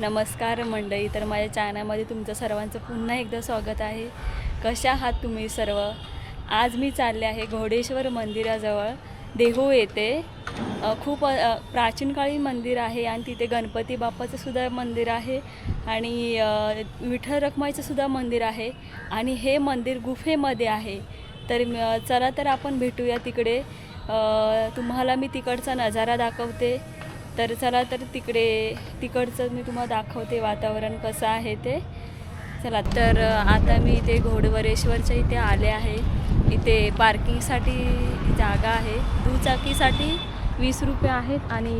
नमस्कार मंडळी तर माझ्या चॅनलमध्ये तुमचं सर्वांचं पुन्हा एकदा स्वागत आहे. कशा आहात तुम्ही सर्व? आज मी चालले आहे घोडेश्वर मंदिराजवळ. देहू येते खूप प्राचीन काळी मंदिर आहे आणि तिथे गणपती बाप्पाचं सुद्धा मंदिर आहे आणि विठ्ठल रखमाईचं सुद्धा मंदिर आहे आणि हे मंदिर गुफेमध्ये आहे. तर चला तर आपण भेटूया तिकडे. तुम्हाला मी तिकडचा नजारा दाखवते. तर चला तर तिकडे तिकडचं मी तुम्हाला दाखवते वातावरण कसं आहे ते. चला तर आता मी इथे घोडवरेश्वरच्या इथे आले आहे. इथे पार्किंगसाठी जागा आहे. दुचाकीसाठी वीस रुपये आहेत आणि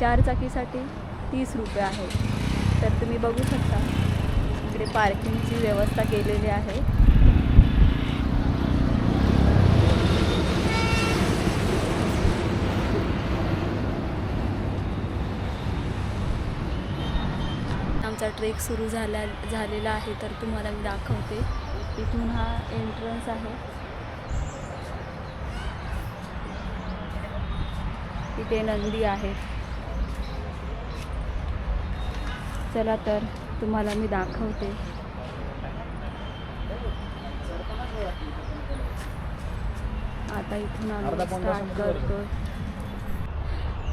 चार चाकीसाठी तीस रुपये आहेत. तर तुम्ही बघू शकता इकडे पार्किंगची व्यवस्था केलेली आहे आमचा ट्रेक सुरू झाला झालेला आहे तर तुम्हाला मी दाखवते. इथून हा एंट्रन्स आहे. इथे नंदी आहे. चला तर तुम्हाला मी दाखवते. आता इथून आम्ही स्टार्ट करतो.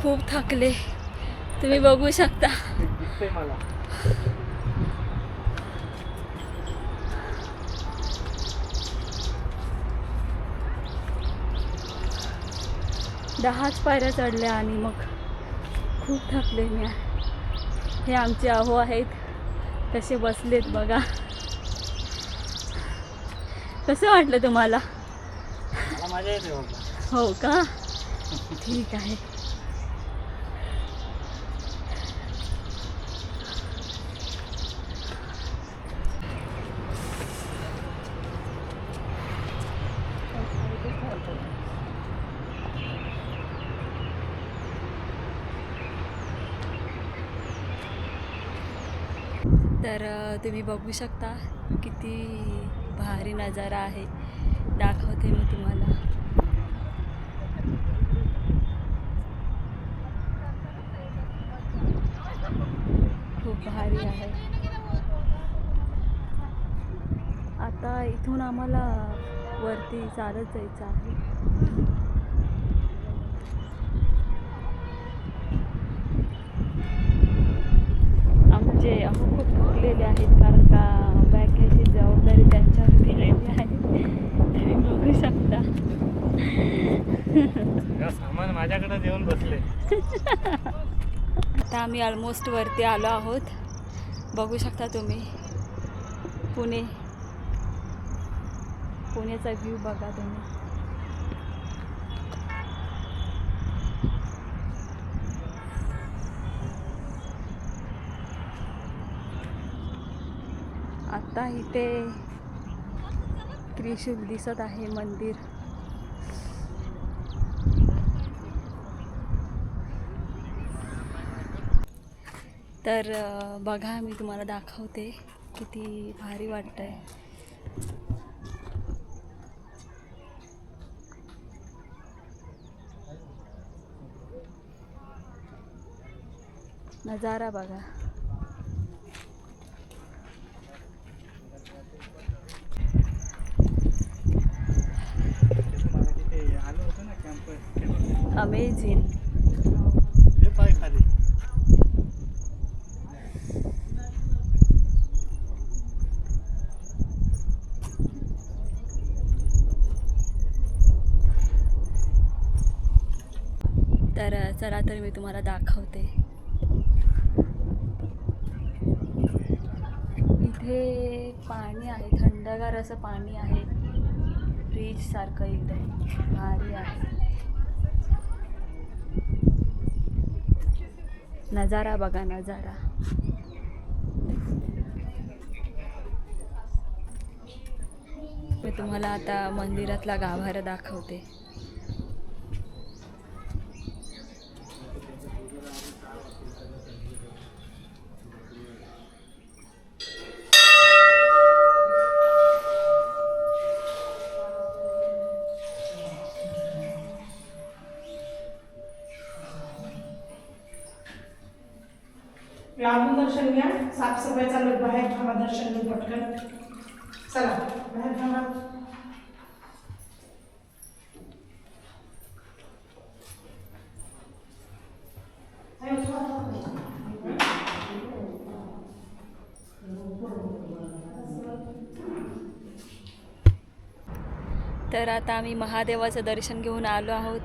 खूप थकले. तुम्ही बघू शकता. दहाच पायऱ्या चढल्या आणि मग खूप थकले मी. हे आमचे अहो आहेत. कसे बसलेत बघा. कसं वाटलं तुम्हाला? हो का? ठीक आहे. तर तुम्ही बघू शकता किती भारी नजारा आहे. दाखवते मी तुम्हाला. खूप भारी आहे. आता इथून आम्हाला वरती चालत जायचं आहे. आमचे अहो खूप थकलेले आहेत कारण का बॅग घ्यायची जबाबदारी त्यांच्यावर दिलेली आहे. तुम्ही बघू शकता. सामान माझ्याकडे येऊन बसले. आता आम्ही ऑलमोस्ट वरती आलो आहोत. बघू शकता तुम्ही. पुणे. पुण्याचा व्ह्यू बघा तुम्ही. आता इथे त्रिशूल दिसत आहे मंदिर. तर बघा मी तुम्हाला दाखवते किती भारी वाटतंय. नजारा बघा मला तिथे आलो होतो ना कॅम्प अमेझिंग तर चला तर मी तुम्हाला दाखवते. इथे पाणी आहे थंडगार असं पाणी आहे. फ्रीज सारखं एकदम भारी आहे. नजारा बघा नजारा. मी तुम्हाला आता मंदिरातला गाभारा दाखवते. सगळे चालू बाहेर थांबा दर्शन घेऊ पटकन. चला बाहेर थांबा. तर आता आम्ही महादेवाचं दर्शन घेऊन आलो आहोत.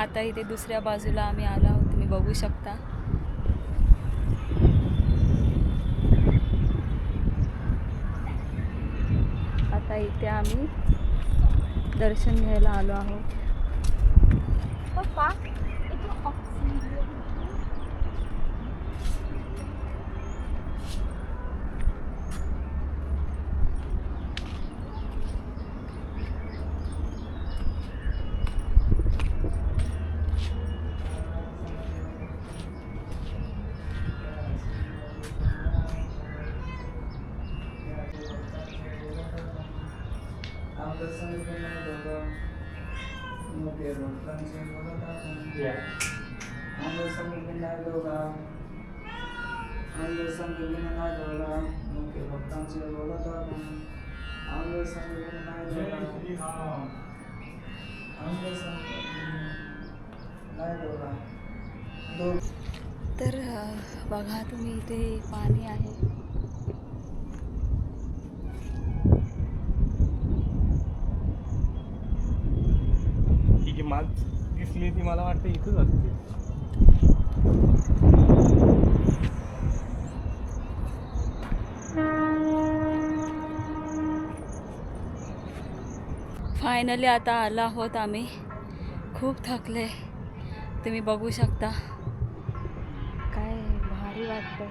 आता इथे दुसऱ्या बाजूला आम्ही आलो आहोत. तुम्ही बघू शकता आता इथे आम्ही दर्शन घ्यायला आलो आहोत. तर बघा तुम्ही इथे पाणी आहे. माग दिसली ती मला वाटतं इथंच असते. फायनली आता आलो आहोत आम्ही. खूप थकले. तुम्ही बघू शकता. काय भारी वाटतं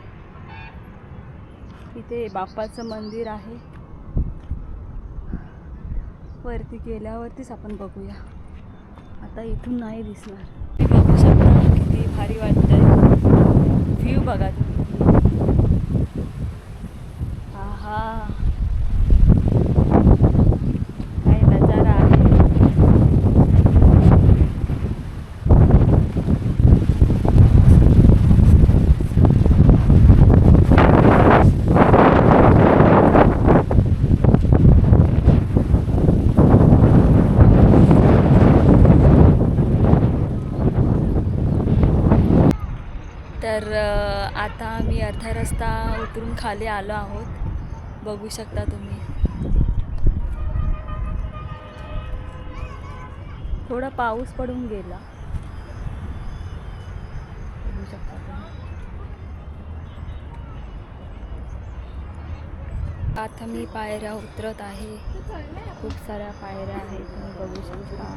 इथे बाप्पाचं मंदिर आहे. वरती गेल्यावरतीच आपण बघूया. आता इथून नाही दिसणार. बघू शकता किती भारी वाटतंय. व्ह्यू बघा तुम्ही आहा काय नजारा आहे तर अ, आता आम्ही अर्धा रस्ता उतरून खाली आलो आहोत. बघू शकता तुम्ही. थोडा पाऊस पडून गेला. बघू शकता तुम्ही. आता मी पायऱ्या उतरत आहे. खूप साऱ्या पायऱ्या आहेत. तुम्ही बघू शकता.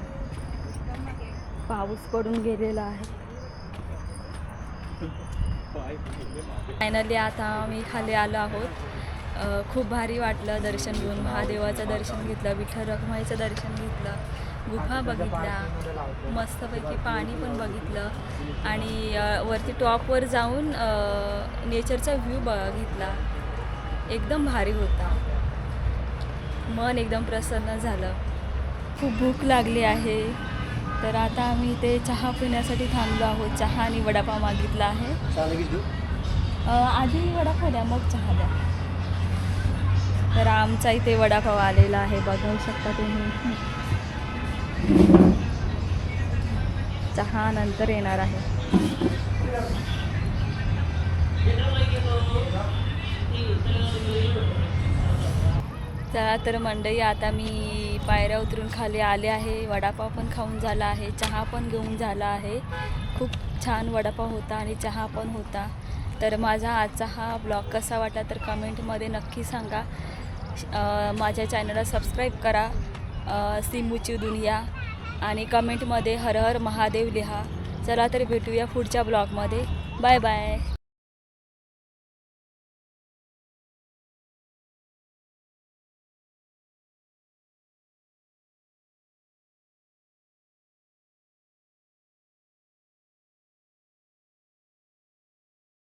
पाऊस पडून गेलेला आहे. फायनली आता आम्ही खाली आलो आहोत. खूप भारी वाटलं दर्शन घेऊन. महादेवाचं दर्शन घेतलं विठ्ठल रखमाईचं दर्शन घेतलं गुफा बघितल्या मस्तपैकी पाणी पण बघितलं आणि वरती टॉपवर जाऊन नेचरचा व्ह्यू बघितला. एकदम भारी होता. मन एकदम प्रसन्न झालं. खूप भूक लागली आहे. तर आता आम्ही इथे चहा पिण्यासाठी थांबलो आहोत. चहा आणि वडापाव मागितला आहे. आधी वडापाव द्या मग चहा द्या. तर आमचा इथे वडापाव आलेला आहे बघू शकता तुम्ही. चहा नंतर येणार आहे. चला तर मंडई आता मी पायऱ्या उतरून खाली आले आहे. वडापाव पण खाऊन झाला आहे. चहा पण घेऊन झाला आहे. खूप छान वडापाव होता आणि चहा पण होता. तर माझा आजचा हा ब्लॉग कसा वाटला तर कमेंटमध्ये नक्की सांगा. माझ्या चॅनलला सबस्क्राईब करा. सिमूची दुनिया. आणि कमेंटमध्ये हर हर महादेव लिहा. चला तर भेटूया पुढच्या ब्लॉगमध्ये. Bye bye.